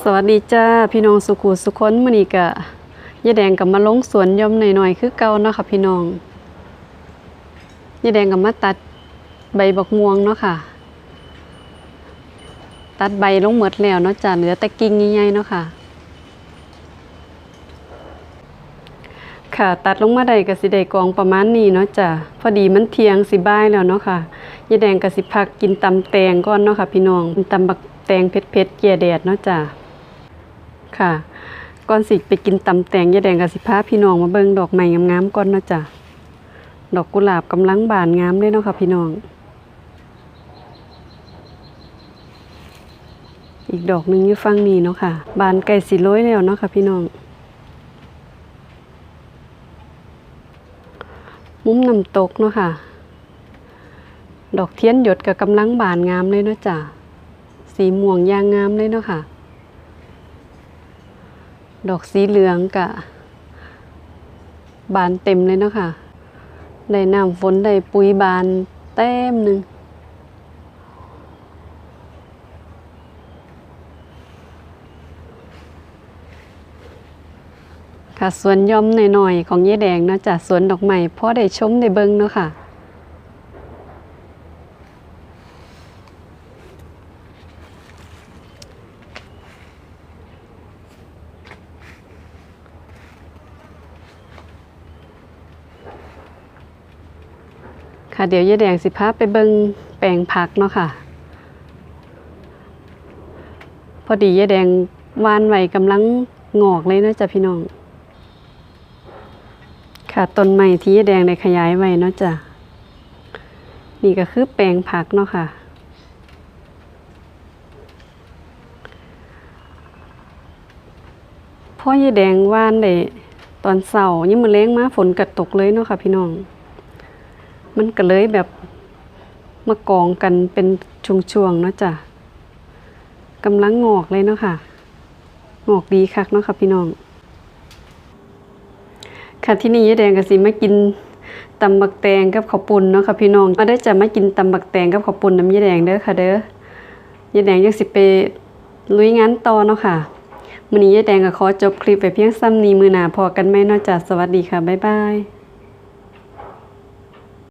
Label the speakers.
Speaker 1: สวัสดีจ้าพี่น้องสุขุสุขคนมื้อนี้ก็ยายแดงกับมาลงสวนย่อมหน่อยๆคือเก่าเนาะค่ะพี่น้องยายแดงกับมาตัดใบบักม่วงเนาะค่ะ ตัดใบลงหมดแล้วเนาะจ้ะเหลือแต่กิ่งใหญ่ๆเนาะค่ะ ค่ะตัดลงมาได้ก็สิได้กองประมาณนี้เนาะจ้ะพอดีมันเทียงสิบ่ายแล้วเนาะค่ะยายแดงก็สิพักกินตำแตงก่อนเนาะค่ะ พี่น้องตำบักแตงเผ็ดๆเกลียแดดเนาะจ้ะ ค่ะ ก่อนสิไปกินตำแตงยายแดงกับสิพาพี่น้องมาเบิ่งดอกไม้งามๆก่อนเนาะจ้ะ ดอกกุหลาบกำลังบานงามเลยเนาะค่ะพี่น้อง อีกดอกหนึ่งอยู่ฝั่งนี้เนาะค่ะ บานใกล้สิโรยแล้วเนาะค่ะพี่น้อง มุ้มน้ำตกเนาะค่ะ ดอกเทียนหยดกับกำลังบานงามเลยเนาะจ้ะ สีม่วงยางงามเลยเนาะค่ะ ดอกสีเหลืองกะบานเต็มเลยเนาะค่ะ ได้น้ำฝนได้ปุ๋ยบานเต็มหนึ่งค่ะสวนย่อมหน่อยๆ ของยายแดงเนาะจ้ะสวนดอกไม้พอได้ชมได้เบิ่งเนาะค่ะ ค่ะเดี๋ยวยายแดงสิพาไปเบิงแปลงผักเนาะค่ะ พอดียายแดงวานไว้กำลังงอกเลยนาะจ้ะพี่น้อง ค่ะต้นไม้ที่ยายแดงได้ขยายไว้เนาะจ้ะนี่ก็คือแปลงผักเนาะค่ะ พ่อยายแดงว่านได้ตอนเสาร์ยิ่งมือเล้งมาฝนกัดตกเลยเนาะค่ะพี่น้อง มันก็เลยแบบมากองกันเป็นช่วงๆเนาะจ้ะกำลังงอกเลยเนาะค่ะ งอกดีคักเนาะค่ะพี่น้อง ค่ะที่นี่ยายแดงก็สิมากินตำบักแตงกับข้าวปุ้นเนาะค่ะพี่น้องมาได้จะมากินตำบักแตงกับข้าวปุ้นน้ำยายแดงเด้อค่ะเด้อยายแดงยังสิไปลุยงานต่อเนาะค่ะมื้อนี้ยายแดงก็ขอจบคลิปไปเพียงซ้ำนี้มื้อหน้าพอกันไหมเนาะจ้ะสวัสดีค่ะบ๊ายบาย